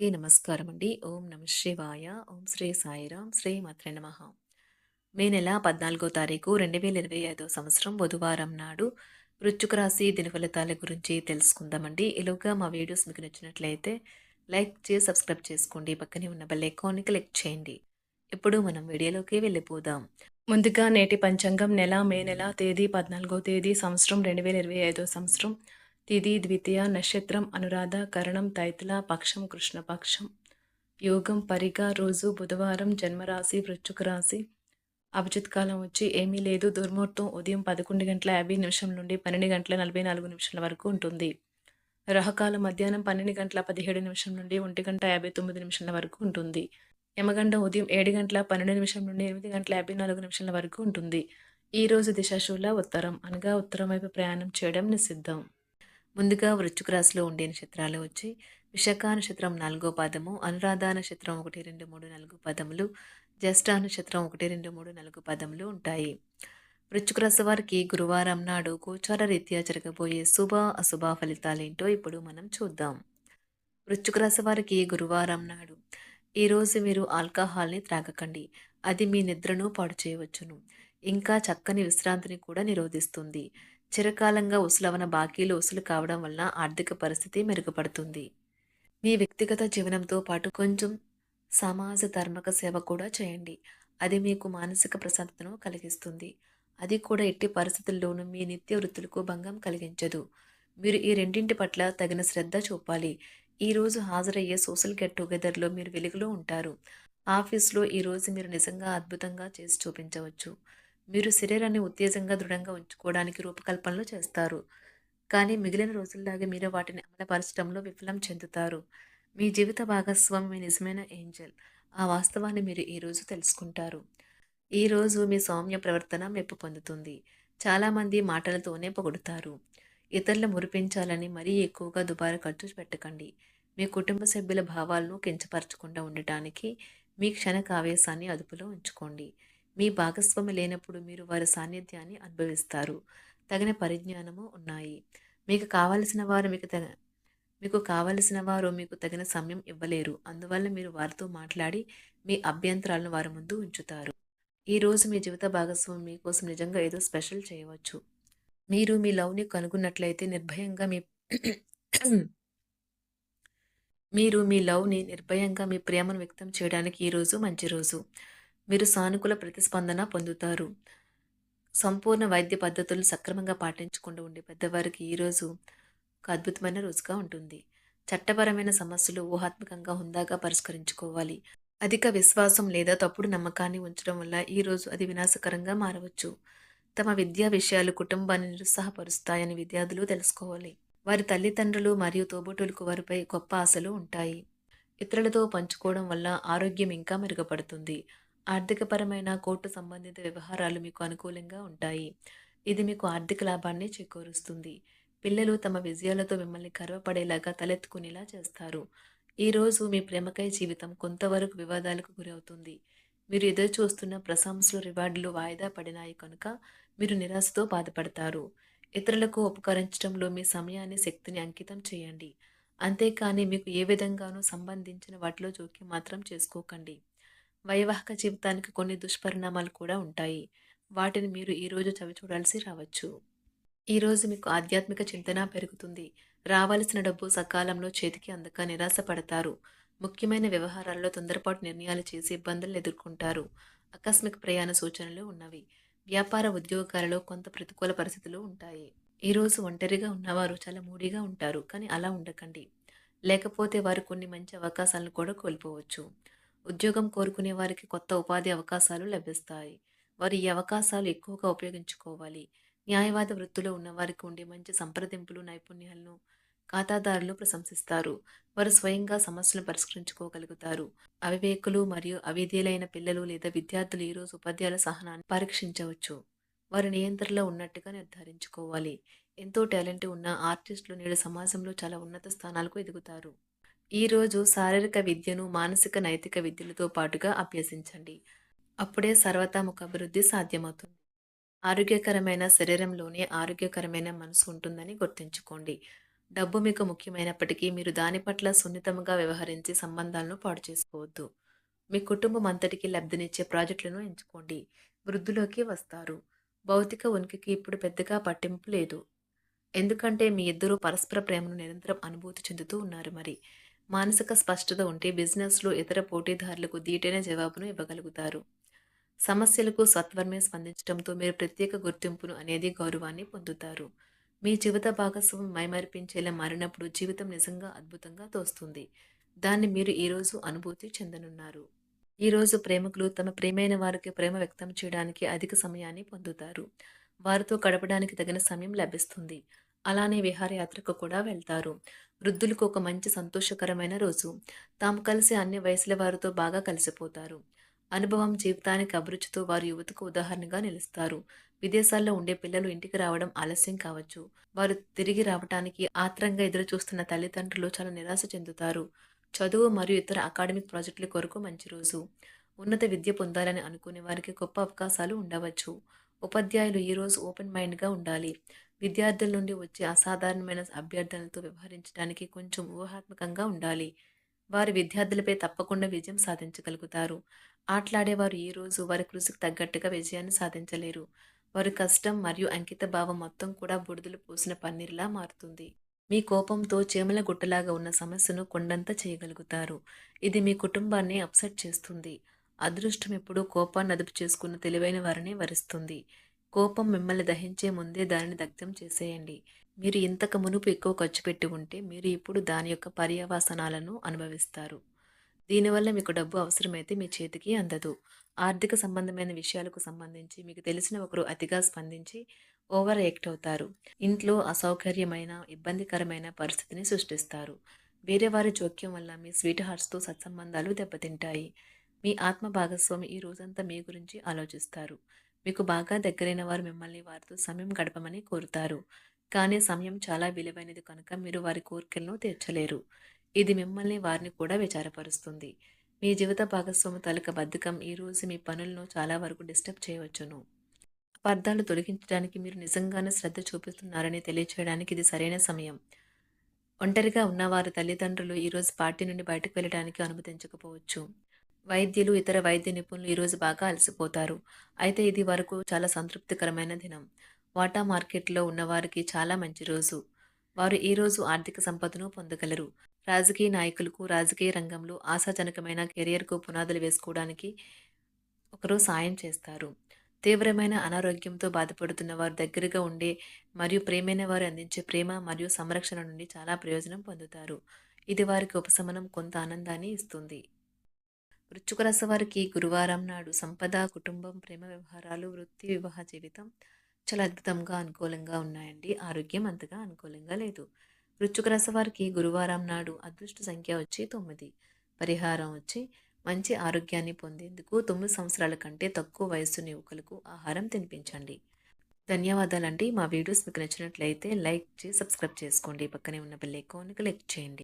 ఏ నమస్కారం అండి. ఓం నమ శివాయ. ఓం శ్రీ సాయిరామ్ శ్రీ మాత్రే నమ మే నెల 14 తారీఖు 2025 సంవత్సరం బుధవారం నాడు వృశ్చిక రాశి దినఫలితాల గురించి తెలుసుకుందామండి. ఈలోగా మా వీడియోస్ మీకు నచ్చినట్లయితే లైక్ చేసి సబ్స్క్రైబ్ చేసుకోండి. పక్కనే ఉన్న బెల్ ఐకాన్‌ని క్లిక్ చేయండి. ఇప్పుడు మనం వీడియోలోకి వెళ్ళిపోదాం. ముందుగా నేటి పంచాంగం నెల మే నెల తేదీ 14వ తేదీ సంవత్సరం 2025 సంవత్సరం తిది ద్వితీయ నక్షత్రం అనురాధ కరణం తైతుల పక్షం కృష్ణపక్షం యోగం పరిగా రోజు బుధవారం జన్మరాశి వృచ్చుక రాశి. అభిజిత్ కాలం వచ్చి ఏమీ లేదు. దుర్ముహూర్తం ఉదయం పదకొండు గంటల యాభై నిమిషం నుండి పన్నెండు గంటల నలభై నాలుగు నిమిషాల వరకు ఉంటుంది. రహకాలం మధ్యాహ్నం పన్నెండు గంటల పదిహేడు నిమిషం నుండి ఒంటి గంట యాభై తొమ్మిది నిమిషాల వరకు ఉంటుంది. యమగండ ఉదయం ఏడు గంటల పన్నెండు నిమిషం నుండి ఎనిమిది గంటల యాభై నాలుగు నిమిషాల వరకు ఉంటుంది. ఈ రోజు దిశాశూల ఉత్తరం అనగా ఉత్తరం వైపు ప్రయాణం చేయడం నిషిద్ధం. ముందుగా వృశ్చిక రాశిలో ఉండే నక్షత్రాలు వచ్చి విశాఖ నక్షత్రం నాలుగో పాదము అనురాధ నక్షత్రం ఒకటి రెండు మూడు నాలుగు పదములు జ్యేష్ఠ నక్షత్రం ఒకటి రెండు మూడు నాలుగు పదములు ఉంటాయి. వృశ్చిక రాశి వారికి గురువారం నాడు గోచార రీత్యా జరగబోయే శుభ అశుభ ఫలితాలేంటో ఇప్పుడు మనం చూద్దాం. వృశ్చిక రాశి వారికి గురువారం నాడు ఈరోజు మీరు ఆల్కహాల్ని త్రాగకండి. అది మీ నిద్రను పాడు చేయవచ్చును. ఇంకా చక్కని విశ్రాంతిని కూడా నిరోధిస్తుంది. చిరకాలంగా ఉసులవన బాకీలు ఉసులు కావడం వలన ఆర్థిక పరిస్థితి మెరుగుపడుతుంది. మీ వ్యక్తిగత జీవనంతో పాటు కొంచెం సమాజ ధర్మక సేవ కూడా చేయండి. అది మీకు మానసిక ప్రశాంతతను కలిగిస్తుంది. అది కూడా ఎట్టి పరిస్థితుల్లోనూ మీ నిత్య వృత్తులకు భంగం కలిగించదు. మీరు ఈ రెండింటి పట్ల తగిన శ్రద్ధ చూపాలి. ఈరోజు హాజరయ్యే సోషల్ గెట్ టుగెదర్లో మీరు వెలుగులో ఉంటారు. ఆఫీస్లో ఈరోజు మీరు నిజంగా అద్భుతంగా చేసి చూపించవచ్చు. మీరు శరీరాన్ని ఉత్తేజంగా దృఢంగా ఉంచుకోవడానికి రూపకల్పనలు చేస్తారు. కానీ మిగిలిన రోజుల్లాగే మీరు వాటిని అమలుపరచడంలో విఫలం చెందుతారు. మీ జీవిత భాగస్వామి మీ నిజమైన ఏంజల్. ఆ వాస్తవాన్ని మీరు ఈరోజు తెలుసుకుంటారు. ఈరోజు మీ సౌమ్య ప్రవర్తన మెప్పు పొందుతుంది. చాలామంది మాటలతోనే పొగుడుతారు. ఇతరులు మురిపించాలని మరీ ఎక్కువగా దుబారా ఖర్చు పెట్టకండి. మీ కుటుంబ సభ్యుల భావాలను కించపరచకుండా ఉండటానికి మీ క్షణక ఆవేశాన్ని అదుపులో ఉంచుకోండి. మీ భాగస్వామి లేనప్పుడు మీరు వారి సాన్నిధ్యాన్ని అనుభవిస్తారు. తగిన పరిజ్ఞానము ఉన్నాయి. మీకు కావలసిన వారు మీకు తగ మీకు కావలసిన వారు మీకు తగిన సమయం ఇవ్వలేరు. అందువల్ల మీరు వారితో మాట్లాడి మీ అభ్యంతరాలను వారి ముందు ఉంచుతారు. ఈరోజు మీ జీవిత భాగస్వామి మీకోసం నిజంగా ఏదో స్పెషల్ చేయవచ్చు. మీరు మీ లవ్ని కనుగొన్నట్లయితే నిర్భయంగా మీ మీరు మీ లవ్ని నిర్భయంగా మీ ప్రేమను వ్యక్తం చేయడానికి ఈరోజు మంచి రోజు. మీరు సానుకూల ప్రతిస్పందన పొందుతారు. సంపూర్ణ వైద్య పద్ధతులు సక్రమంగా పాటించకుండా ఉండే పెద్దవారికి ఈరోజు ఒక అద్భుతమైన రోజుగా ఉంటుంది. చట్టపరమైన సమస్యలు ఊహాత్మకంగా హుందాగా పరిష్కరించుకోవాలి. అధిక విశ్వాసం లేదా తప్పుడు నమ్మకాన్ని ఉంచడం వల్ల ఈరోజు అది వినాశకరంగా మారవచ్చు. తమ విద్యా విషయాలు కుటుంబాన్ని నిరుత్సాహపరుస్తాయని విద్యార్థులు తెలుసుకోవాలి. వారి తల్లిదండ్రులు మరియు తోబుటులకు వారిపై గొప్ప ఆశలు ఉంటాయి. ఇతరులతో పంచుకోవడం వల్ల ఆరోగ్యం ఇంకా మెరుగుపడుతుంది. ఆర్థికపరమైన కోర్టు సంబంధిత వ్యవహారాలు మీకు అనుకూలంగా ఉంటాయి. ఇది మీకు ఆర్థిక లాభాన్ని చేకూరుస్తుంది. పిల్లలు తమ విజయాలతో మిమ్మల్ని గర్వపడేలాగా తలెత్తుకునేలా చేస్తారు. ఈరోజు మీ ప్రేమకై జీవితం కొంతవరకు వివాదాలకు గురవుతుంది. మీరు ఎదురు చూస్తున్న ప్రశంసలు రివార్డులు వాయిదా పడినాయి కనుక మీరు నిరాశతో బాధపడతారు. ఇతరులకు ఉపకరించడంలో మీ సమయాన్ని శక్తిని అంకితం చేయండి. అంతేకాని మీకు ఏ విధంగానూ సంబంధించిన వాటిలో జోక్యం మాత్రం చేసుకోకండి. వైవాహిక జీవితానికి కొన్ని దుష్పరిణామాలు కూడా ఉంటాయి. వాటిని మీరు ఈరోజు చవి చూడాల్సి రావచ్చు. ఈరోజు మీకు ఆధ్యాత్మిక చింతన పెరుగుతుంది. రావాల్సిన డబ్బు సకాలంలో చేతికి అందక నిరాశ పడతారు ముఖ్యమైన వ్యవహారాల్లో తొందరపాటు నిర్ణయాలు చేసి ఇబ్బందులు ఎదుర్కొంటారు. ఆకస్మిక ప్రయాణ సూచనలు ఉన్నవి. వ్యాపార ఉద్యోగాలలో కొంత ప్రతికూల పరిస్థితులు ఉంటాయి. ఈరోజు ఒంటరిగా ఉన్నవారు చాలా మూడీగా ఉంటారు. కానీ అలా ఉండకండి. లేకపోతే వారు కొన్ని మంచి అవకాశాలను కూడా కోల్పోవచ్చు. ఉద్యోగం కోరుకునే వారికి కొత్త ఉపాధి అవకాశాలు లభిస్తాయి. వారు ఈ అవకాశాలు ఎక్కువగా ఉపయోగించుకోవాలి. న్యాయవాద వృత్తిలో ఉన్న వారికి ఉండే మంచి సంప్రదింపులు నైపుణ్యాలను ఖాతాదారులు ప్రశంసిస్తారు. వారు స్వయంగా సమస్యలను పరిష్కరించుకోగలుగుతారు. అవివేకులు మరియు అవిధేయులైన పిల్లలు లేదా విద్యార్థులు ఈరోజు ఉపాధ్యాయుల సహనాన్ని పరీక్షించవచ్చు. వారు నియంత్రణలో ఉన్నట్టుగా నిర్ధారించుకోవాలి. ఎంతో టాలెంట్ ఉన్న ఆర్టిస్టులు నేడు సమాజంలో చాలా ఉన్నత స్థానాలకు ఎదుగుతారు. ఈరోజు శారీరక విద్యను మానసిక నైతిక విద్యలతో పాటుగా అభ్యసించండి. అప్పుడే సర్వతాముఖ అభివృద్ధి సాధ్యమవుతుంది. ఆరోగ్యకరమైన శరీరంలోనే ఆరోగ్యకరమైన మనసు ఉంటుందని గుర్తుంచుకోండి. డబ్బు మీకు ముఖ్యమైనప్పటికీ మీరు దాని పట్ల సున్నితంగా వ్యవహరించి సంబంధాలను పాడు చేసుకోవద్దు. మీ కుటుంబం అంతటికి లబ్ధినిచ్చే ప్రాజెక్టులను ఎంచుకోండి. వృద్ధిలోకి వస్తారు. భౌతిక ఉనికికి ఇప్పుడు పెద్దగా పట్టింపు లేదు. ఎందుకంటే మీ ఇద్దరూ పరస్పర ప్రేమను నిరంతరం అనుభూతి చెందుతూ ఉన్నారు మరి. మానసిక స్పష్టత ఉంటే బిజినెస్లో ఇతర పోటీదారులకు దీటైన జవాబును ఇవ్వగలుగుతారు. సమస్యలకు సత్వరమే స్పందించడంతో మీరు ప్రత్యేక గుర్తింపును అనేది గౌరవాన్ని పొందుతారు. మీ జీవిత భాగస్వామి మైమర్పించేలా మారినప్పుడు జీవితం నిజంగా అద్భుతంగా తోస్తుంది. దాన్ని మీరు ఈరోజు అనుభూతి చెందనున్నారు. ఈరోజు ప్రేమికులు తమ ప్రేమైన వారికి ప్రేమ వ్యక్తం చేయడానికి అధిక సమయాన్ని పొందుతారు. వారితో గడపడానికి తగిన సమయం లభిస్తుంది. అలానే విహారయాత్రకు కూడా వెళ్తారు. వృద్ధులకు ఒక మంచి సంతోషకరమైన రోజు. తాము కలిసి అన్ని వయసుల వారితో బాగా కలిసిపోతారు. అనుభవం జీవితానికి అభిరుచితో వారు యువతకు ఉదాహరణగా నిలుస్తారు. విదేశాల్లో ఉండే పిల్లలు ఇంటికి రావడం ఆలస్యం కావచ్చు. వారు తిరిగి రావటానికి ఆత్రంగా ఎదురు చూస్తున్న తల్లిదండ్రులు చాలా నిరాశ చెందుతారు. చదువు మరియు ఇతర అకాడమిక్ ప్రాజెక్టుల కొరకు మంచి రోజు. ఉన్నత విద్య పొందాలని అనుకునే వారికి గొప్ప అవకాశాలు ఉండవచ్చు. ఉపాధ్యాయులు ఈరోజు ఓపెన్ మైండ్గా ఉండాలి. విద్యార్థుల నుండి వచ్చే అసాధారణమైన అభ్యర్థనలతో వ్యవహరించడానికి కొంచెం ఊహాత్మకంగా ఉండాలి. వారి విద్యార్థులపై తప్పకుండా విజయం సాధించగలుగుతారు. ఆటలాడేవారు ఈ రోజు వారి కృషికి తగ్గట్టుగా విజయాన్ని సాధించలేరు. వారి కష్టం మరియు అంకిత భావం మొత్తం కూడా బుడిదలు పోసిన పన్నీర్లా మారుతుంది. మీ కోపంతో చేమల గుట్టలాగా ఉన్న సమస్యను కొండంత చేయగలుగుతారు. ఇది మీ కుటుంబాన్ని అప్సెట్ చేస్తుంది. అదృష్టం ఎప్పుడూ కోపాన్ని అదుపు చేసుకున్న తెలివైన వారిని వరిస్తుంది. కోపం మిమ్మల్ని దహించే ముందే దానిని దగ్ధం చేసేయండి. మీరు ఇంతకు మునుపు ఎక్కువ ఖర్చు పెట్టి ఉంటే మీరు ఇప్పుడు దాని యొక్క పర్యవసనాలను అనుభవిస్తారు. దీనివల్ల మీకు డబ్బు అవసరమైతే మీ చేతికి అందదు. ఆర్థిక సంబంధమైన విషయాలకు సంబంధించి మీకు తెలిసిన ఒకరు అతిగా స్పందించి ఓవర్ యాక్ట్ అవుతారు. ఇంట్లో అసౌకర్యమైన ఇబ్బందికరమైన పరిస్థితిని సృష్టిస్తారు. వేరే వారి జోక్యం వల్ల మీ స్వీట్ హార్ట్స్తో సత్సంబంధాలు దెబ్బతింటాయి. మీ ఆత్మ భాగస్వామి ఈ రోజంతా మీ గురించి ఆలోచిస్తారు. మీకు బాగా దగ్గరైన వారు మిమ్మల్ని వారితో సమయం గడపమని కోరుతారు. కానీ సమయం చాలా విలువైనది కనుక మీరు వారి కోరికలను తీర్చలేరు. ఇది మిమ్మల్ని వారిని కూడా విచారపరుస్తుంది. మీ జీవిత భాగస్వామి తలక బద్ధకం ఈరోజు మీ పనులను చాలా వరకు డిస్టర్బ్ చేయవచ్చును. అపార్థాలు తొలగించడానికి మీరు నిజంగానే శ్రద్ధ చూపిస్తున్నారని తెలియచేయడానికి ఇది సరైన సమయం. ఒంటరిగా ఉన్నవారు తల్లిదండ్రులు ఈరోజు పార్టీ నుండి బయటకు వెళ్ళడానికి అనుమతించకపోవచ్చు. వైద్యులు ఇతర వైద్య నిపుణులు ఈరోజు బాగా అలసిపోతారు. అయితే ఇది వరకు చాలా సంతృప్తికరమైన దినం. వాటా మార్కెట్లో ఉన్నవారికి చాలా మంచి రోజు. వారు ఈరోజు ఆర్థిక సంపదను పొందగలరు. రాజకీయ నాయకులకు రాజకీయ రంగంలో ఆశాజనకమైన కెరియర్కు పునాదులు వేసుకోవడానికి ఒకరు సాయం చేస్తారు. తీవ్రమైన అనారోగ్యంతో బాధపడుతున్న వారు దగ్గరగా ఉండే మరియు ప్రేమైన వారు అందించే ప్రేమ మరియు సంరక్షణ నుండి చాలా ప్రయోజనం పొందుతారు. ఇది వారికి ఉపశమనం కొంత ఆనందాన్ని ఇస్తుంది. వృచ్చుక రసవారికి గురువారం నాడు సంపద కుటుంబం ప్రేమ వ్యవహారాలు వృత్తి వివాహ జీవితం చాలా అద్భుతంగా అనుకూలంగా ఉన్నాయండి. ఆరోగ్యం అంతగా అనుకూలంగా లేదు. వృచ్చుక రసవారికి గురువారం నాడు అదృష్ట సంఖ్య వచ్చి తొమ్మిది. పరిహారం వచ్చి మంచి ఆరోగ్యాన్ని పొందేందుకు తొమ్మిది సంవత్సరాల కంటే తక్కువ వయస్సు యువకులకు ఆహారం తినిపించండి. ధన్యవాదాలండి. మా వీడియోస్ మీకు నచ్చినట్లయితే లైక్ చేసి సబ్స్క్రైబ్ చేసుకోండి. పక్కనే ఉన్న బెల్ ఐకాన్కి క్లిక్ చేయండి.